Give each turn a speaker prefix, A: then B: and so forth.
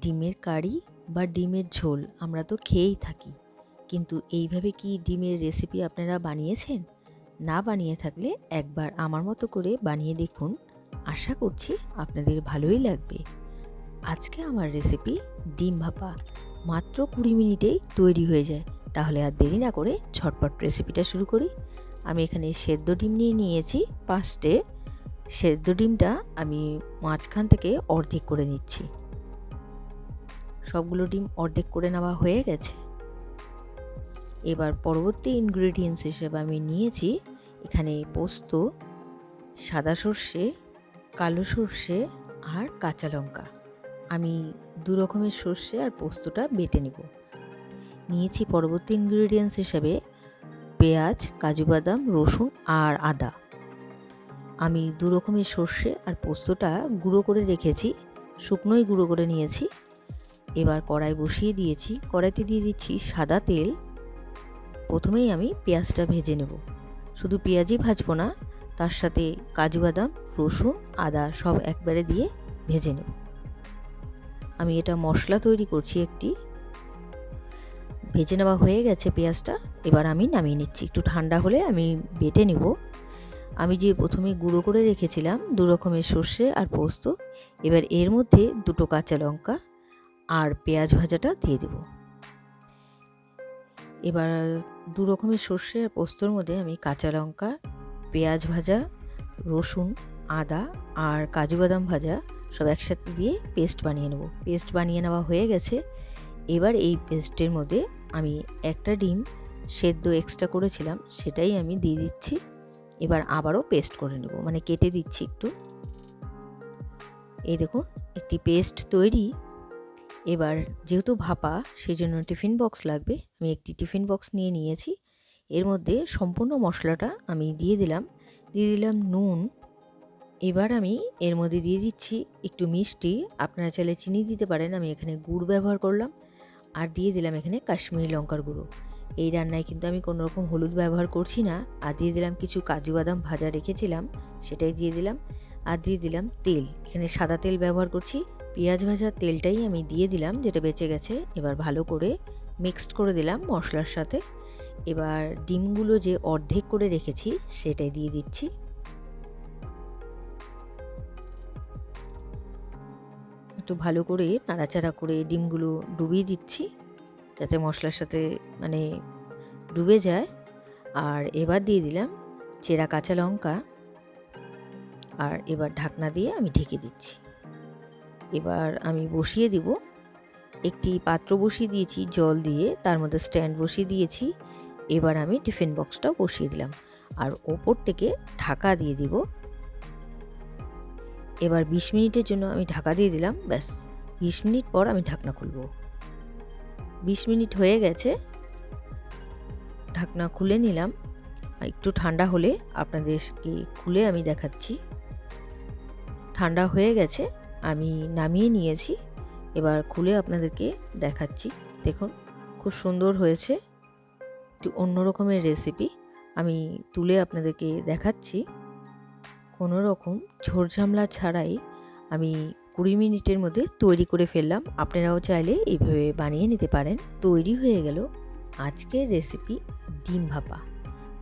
A: ডিমের কারি বা ডিমের ঝোল আমরা তো খেয়েই থাকি। কিন্তু এইভাবে কি ডিমের রেসিপি আপনারা বানিয়েছেন? না বানিয়ে থাকলে একবার আমার মতো করে বানিয়ে দেখুন। আশা করছি আপনাদের ভালোই লাগবে। আজকে আমার রেসিপি ডিম ভাপা। মাত্র কুড়ি মিনিটেই তৈরি হয়ে যায়। তাহলে আর দেরি না করে ঝটপট রেসিপিটা শুরু করি। আমি এখানে সেদ্ধ ডিম নিয়ে নিয়েছি পাঁচটে। সেদ্ধ ডিমটা আমি মাঝখান থেকে অর্ধেক করে নিচ্ছি। সবগুলো ডিম অর্ধেক করে নেওয়া হয়ে গেছে। এবার পরবর্তী ইনগ্রেডিয়েন্টস হিসেবে আমি নিয়েছি এখানে পোস্ত, সাদা সর্ষে, কালো সর্ষে আর কাঁচা লঙ্কা। আমি দু রকমের সর্ষে আর পোস্তটা বেটে নেব। নিয়েছি পরবর্তী ইনগ্রেডিয়েন্টস হিসেবে পেঁয়াজ, কাজু বাদাম, রসুন আর আদা। আমি দু রকমের সর্ষে আর পোস্তটা গুঁড়ো করে রেখেছি, শুকনোই গুঁড়ো করে নিয়েছি। এবার কড়াই বসিয়ে দিয়েছি। কড়াইতে দিয়ে দিচ্ছি সাদা তেল। প্রথমেই আমি পেঁয়াজটা ভেজে নেব। শুধু পেঁয়াজই ভাজবো না, তার সাথে কাজু বাদাম, রসুন, আদা সব একবারে দিয়ে ভেজে নেব। আমি এটা মশলা তৈরি করছি একটি। ভেজে নেওয়া হয়ে গেছে পেঁয়াজটা। এবার আমি নামিয়ে নিচ্ছি। একটু ঠান্ডা হলে আমি বেটে নেব। আমি যে প্রথমে গুঁড়ো করে রেখেছিলাম দু রকমের সর্ষে আর পোস্ত, এবার এর মধ্যে দুটো কাঁচা লঙ্কা আর পেঁয়াজ ভাজাটা দিয়ে দেব। এবার দু রকমের সর্ষে আর পোস্তর মধ্যে আমি কাঁচা লঙ্কা, পেঁয়াজ ভাজা, রসুন, আদা আর কাজু বাদাম ভাজা সব একসাথে দিয়ে পেস্ট বানিয়ে নেব। পেস্ট বানিয়ে নেওয়া হয়ে গেছে। এবার এই পেস্টের মধ্যে আমি একটা ডিম সেদ্ধ এক্সট্রা করেছিলাম, সেটাই আমি দিয়ে দিচ্ছি। এবার আবারও পেস্ট করে নেব মানে কেটে দিচ্ছি একটু। এই দেখুন, একটি পেস্ট তৈরি এবার যেহেতু ভাপা সেই জন্য টিফিন বক্স লাগবে। আমি একটি টিফিন বক্স নিয়ে নিয়েছি। এর মধ্যে সম্পূর্ণ মশলাটা আমি দিয়ে দিলাম। দিয়ে দিলাম নুন। এবার আমি এর মধ্যে দিয়ে দিচ্ছি একটু মিষ্টি। আপনারা চাইলে চিনি দিতে পারেন, আমি এখানে গুড় ব্যবহার করলাম। আর দিয়ে দিলাম এখানে কাশ্মীরি লঙ্কার গুঁড়ো। এই রান্নায় কিন্তু আমি কোনো রকম হলুদ ব্যবহার করছি না। আর দিয়ে দিলাম কিছু কাজু বাদাম ভাজা রেখেছিলাম, সেটাই দিয়ে দিলাম। আর দিয়ে দিলাম তেল। এখানে সাদা তেল ব্যবহার করছি। পেঁয়াজ ভাজার তেলটাই আমি দিয়ে দিলাম, যেটা বেঁচে গেছে। এবার ভালো করে মিক্সড করে দিলাম মশলার সাথে। এবার ডিমগুলো যে অর্ধেক করে রেখেছি, সেটাই দিয়ে দিচ্ছি। একটু ভালো করে নাড়াচাড়া করে ডিমগুলো ডুবিয়ে দিচ্ছি, যাতে মশলার সাথে মানে ডুবে যায়। আর এবার দিয়ে দিলাম চেরা কাঁচা লঙ্কা। আর এবার ঢাকনা দিয়ে আমি ঢেকে দিচ্ছি। এবার আমি বসিয়ে দিব। একটি পাত্র বসিয়ে দিয়েছি, জল দিয়ে তার মধ্যে স্ট্যান্ড বসিয়ে দিয়েছি। এবার আমি টিফিন বক্সটাও বসিয়ে দিলাম। আর ওপর থেকে ঢাকা দিয়ে দিব। এবার বিশ মিনিটের জন্য আমি ঢাকা দিয়ে দিলাম, ব্যাস। বিশ মিনিট পর আমি ঢাকনা খুলব। বিশ মিনিট হয়ে গেছে। ঢাকনা খুলে নিলাম। একটু ঠান্ডা হলে আপনাদেরকে খুলে আমি দেখাচ্ছি। ঠান্ডা হয়ে গেছে, আমি নামিয়ে নিয়েছি। এবার খুলে আপনাদেরকে দেখাচ্ছি। দেখুন, খুব সুন্দর হয়েছে। একটু অন্য রকমের রেসিপি আমি তুলে আপনাদেরকে দেখাচ্ছি। কোনো রকম ঝোড়ঝামলা ছাড়াই আমি কুড়ি মিনিটের মধ্যে তৈরি করে ফেললাম। আপনারাও চাইলে এইভাবে বানিয়ে নিতে পারেন। তৈরি হয়ে গেল আজকের রেসিপি ডিম ভাপা।